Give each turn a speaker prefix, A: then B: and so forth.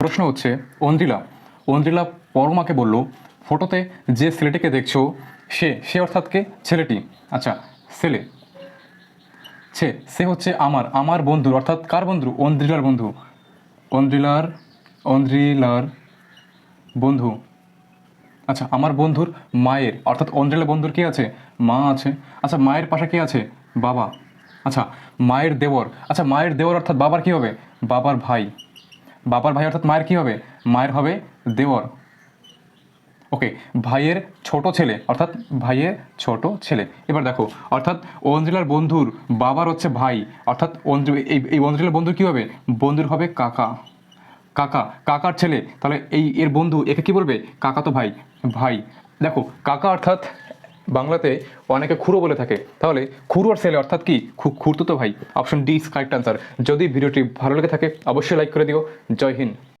A: প্রশ্ন হচ্ছে, অন্দ্রিলা অন্দ্রিলা পরমাকে বলল, ফটোতে যে ছেলেটিকে দেখছ, সে সে অর্থাৎ কে? ছেলেটি। আচ্ছা ছেলে। সে সে হচ্ছে আমার আমার বন্ধু, অর্থাৎ কার বন্ধু? অন্দ্রিলার বন্ধু। অন্দ্রিলার অন্দ্রিলার বন্ধু। আচ্ছা আমার বন্ধুর মায়ের, অর্থাৎ অন্দ্রিলা বন্ধুর কি আছে? মা আছে। আচ্ছা মায়ের পাশে কি আছে? বাবা। আচ্ছা মায়ের দেবর। আচ্ছা মায়ের দেবর অর্থাৎ বাবার কি হবে? বাবার ভাই। বাবার ভাই অর্থাৎ মায়ের কি হবে? মায়ের হবে দেওর ওকে ভাইয়ের ছোট ছেলে, অর্থাৎ ভাইয়ের ছোট ছেলে। এবার দেখো, অর্থাৎ অঞ্জলার বন্ধুর বাবার হচ্ছে ভাই, অর্থাৎ এই অঞ্জলার বন্ধুর কী হবে? বন্ধুর হবে কাকা। কাকা, কাকার ছেলে, তাহলে এই, এর বন্ধু, একে কি বলবে? কাকা তো ভাই ভাই। দেখো, কাকা অর্থাৎ বাংলাতে অনেকে খুঁড়ো বলে থাকে। তাহলে খুঁড়ো আর সেলে অর্থাৎ কি? খুব খুঁড়তো তো ভাই। Option D is correct answer যদি ভিডিওটি ভালো লেগে থাকে, অবশ্যই লাইক করে দিও। জয় হিন্দ।